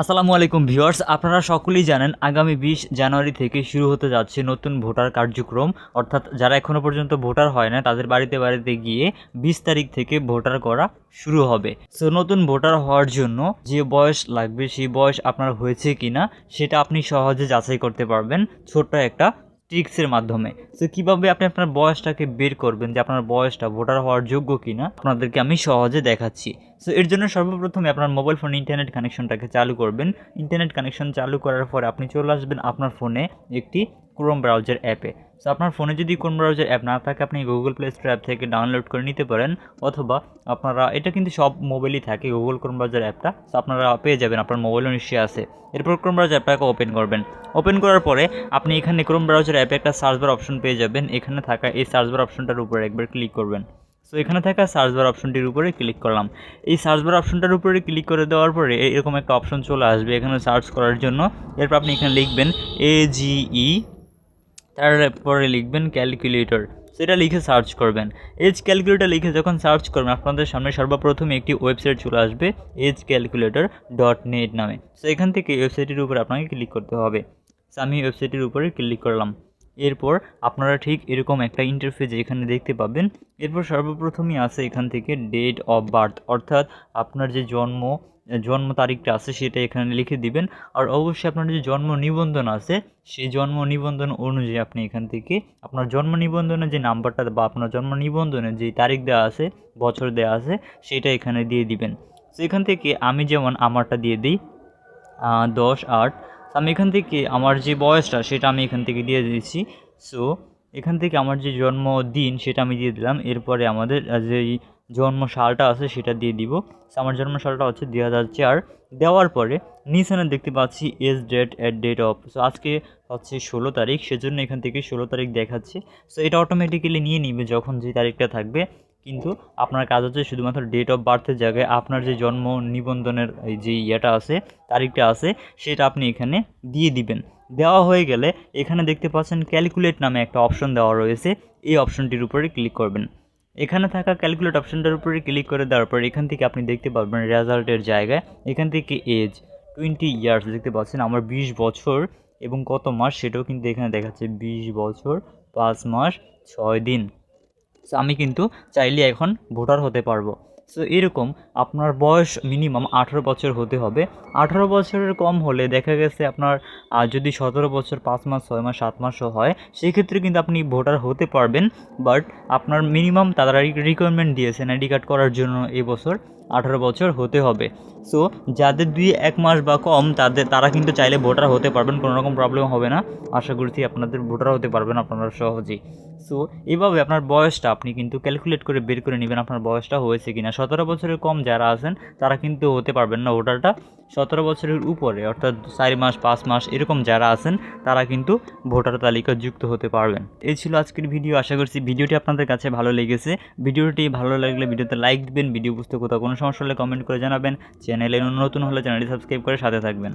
আসসালামু আলাইকুম ভিউয়ার্স, আপনারা সকলেই জানেন আগামী বিশ জানুয়ারি থেকে শুরু হতে যাচ্ছে নতুন ভোটার কার্যক্রম। অর্থাৎ যারা এখনও পর্যন্ত ভোটার হয় না, তাদের বাড়িতে বাড়িতে গিয়ে বিশ তারিখ থেকে ভোটার করা শুরু হবে। সো নতুন ভোটার হওয়ার জন্য যে বয়স লাগবে, সেই বয়স আপনার হয়েছে কিনা, সেটা আপনি সহজে যাচাই করতে পারবেন। ছোট্ট একটা ট্রিক্সের মাধ্যমে। সো কীভাবে আপনি আপনার বয়সটাকে বের করবেন, যে আপনার বয়সটা ভোটার হওয়ার যোগ্য কি না আপনাদেরকে আমি সহজে দেখাচ্ছি। সো এর জন্য সর্বপ্রথমে আপনার মোবাইল ফোনে ইন্টারনেট কানেকশনটাকে চালু করবেন। ইন্টারনেট কানেকশন চালু করার পরে আপনি চলে আসবেন আপনার ফোনে একটি ক্রোম ব্রাউজার অ্যাপে সো আপনার ফোনে যদি ক্রোম ব্রাউজার অ্যাপ না থাকে, আপনি গুগল প্লে স্টোর অ্যাপ থেকে ডাউনলোড করে নিতে পারেন, অথবা আপনারা, এটা কিন্তু সব মোবাইলই থাকে গুগল ক্রোম ব্রাউজার অ্যাপটা সো আপনারা পেয়ে যাবেন, আপনার মোবাইলও নিশ্চয়ই আছে। এরপর ক্রোম ব্রাউজার অ্যাপটাকে ওপেন করবেন। ওপেন করার পরে আপনি এখানে ক্রোম ব্রাউজার অ্যাপে একটা সার্চ বার অপশন পেয়ে যাবেন। এখানে থাকা এই সার্চ বার অপশনটার উপরে একবার ক্লিক করবেন। সো এখানে থাকা সার্চ বার অপশনটির উপরে ক্লিক করলাম। এই সার্চ বার অপশনটার উপরে ক্লিক করে দেওয়ার পরে এরকম একটা অপশন চলে আসবে এখানে সার্চ করার জন্য। এরপর আপনি এখানে লিখবেন এ জিই তারপরে লিখবেন ক্যালকুলেটর সেটা লিখে সার্চ করবেন। এজ ক্যালকুলেটর লিখে যখন সার্চ করবেন, আপনাদের সামনে সর্বপ্রথম একটি ওয়েবসাইট চলে আসবে এজ ক্যালকুলেটর ডট নেট নামে। সো এখান থেকে ওয়েবসাইটের উপরে আপনাকে ক্লিক করতে হবে। সো আমি ওয়েবসাইটের উপরে ক্লিক করলাম। এরপর আপনারা ঠিক এরকম একটা ইন্টারফেস এখানে দেখতে পাবেন। এরপর সর্বপ্রথমই আছে এখান থেকে ডেট অফ বার্থ অর্থাৎ আপনার যে জন্ম জন্ম তারিখটা আছে সেটা এখানে লিখে দিবেন। আর অবশ্যই আপনার যে জন্ম নিবন্ধন আছে, সেই জন্ম নিবন্ধন অনুযায়ী আপনি এখান থেকে আপনার জন্ম নিবন্ধনের যে নাম্বারটা বা আপনার জন্ম নিবন্ধনের যে তারিখ দেওয়া আছে, বছর দেওয়া আছে, সেটা এখানে দিয়ে দিবেন। তো এখান থেকে আমি যেমন আমারটা দিয়ে দিই দশ, আট আমি এখান থেকে আমার যে বয়সটা সেটা আমি এখান থেকে দিয়ে দিচ্ছি সো এখান থেকে আমার যে জন্মদিন সেটা আমি দিয়ে দিলাম। এরপরে আমাদের যেই জন্ম সালটা আছে, সেটা দিয়ে দিব। আমার জন্ম সালটা হচ্ছে দুই হাজার চার। দেওয়ার পরে নিচানে দেখতে পাচ্ছি age date at date of. So আজকে হচ্ছে ষোলো তারিখ, সেজন্য এখান থেকে ষোলো তারিখ দেখাচ্ছে। সো এটা অটোমেটিক্যালি নিয়ে নিবে যখন যে তারিখটা থাকবে। কিন্তু আপনার কাজ হচ্ছে শুধুমাত্র ডেট অফ বার্থের জায়গায় আপনার যে জন্ম নিবন্ধনের এই যে ইয়েটা আছে, তারিখটা আছে, সেটা আপনি এখানে দিয়ে দিবেন। দেওয়া হয়ে গেলে এখানে দেখতে পাচ্ছেন ক্যালকুলেট নামে একটা অপশন দেওয়া রয়েছে। এই অপশনটির উপরে ক্লিক করবেন। এখানে থাকা ক্যালকুলেট অপশানটার উপরে ক্লিক করে দেওয়ার পর এখান থেকে আপনি দেখতে পাবেন রেজাল্টের জায়গায়। এখান থেকে এজ টোয়েন্টি ইয়ার্স দেখতে পাচ্ছেন, আমার বিশ বছর এবং কত মাস সেটাও কিন্তু এখানে দেখাচ্ছে, বিশ বছর পাঁচ মাস ছয় দিন। আমি কিন্তু চাইলে এখন ভোটার হতে পারব। সো এরকম আপনার বয়স মিনিমাম আঠারো বছর হতে হবে। আঠারো বছরের কম হলে দেখা গেছে আপনার যদি সতেরো বছর, পাঁচ মাস, ছয় মাস, সাত মাসও হয়, সেক্ষেত্রে কিন্তু আপনি ভোটার হতে পারবেন। বাট আপনার মিনিমাম তারা রিকোয়ারমেন্ট দিয়েছেন আইডি কার্ড করার জন্য এবছর। আঠারো বছর হতে হবে। সো যাদের দুই এক মাস বা কম, তাদের, তারা কিন্তু চাইলে ভোটার হতে পারবেন, কোনো রকম প্রবলেম হবে না। আশা করছি আপনাদের ভোটার হতে পারবেন আপনারা সহজেই। সো এইভাবে আপনার বয়সটা আপনি কিন্তু ক্যালকুলেট করে বের করে নেবেন আপনার বয়সটা হয়েছে কিনা। সতেরো বছরের কম যারা আছেন, তারা কিন্তু হতে পারবেন না ভোটারটা। সতেরো বছরের উপরে, অর্থাৎ চারি মাস, পাঁচ মাস, এরকম যারা আছেন, তারা কিন্তু ভোটার তালিকা যুক্ত হতে পারবেন। এই ছিল আজকের ভিডিও, আশা করছি ভিডিওটি আপনাদের কাছে ভালো লেগেছে। ভিডিওটি ভালো লাগলে ভিডিওতে লাইক দিবেন, ভিডিও বুঝতে কোথাও কোনো সমস্যা হলে কমেন্ট করে জানাবেন। চ্যানেলে নতুন হলে চ্যানেলটি সাবস্ক্রাইব করে সাথে থাকবেন।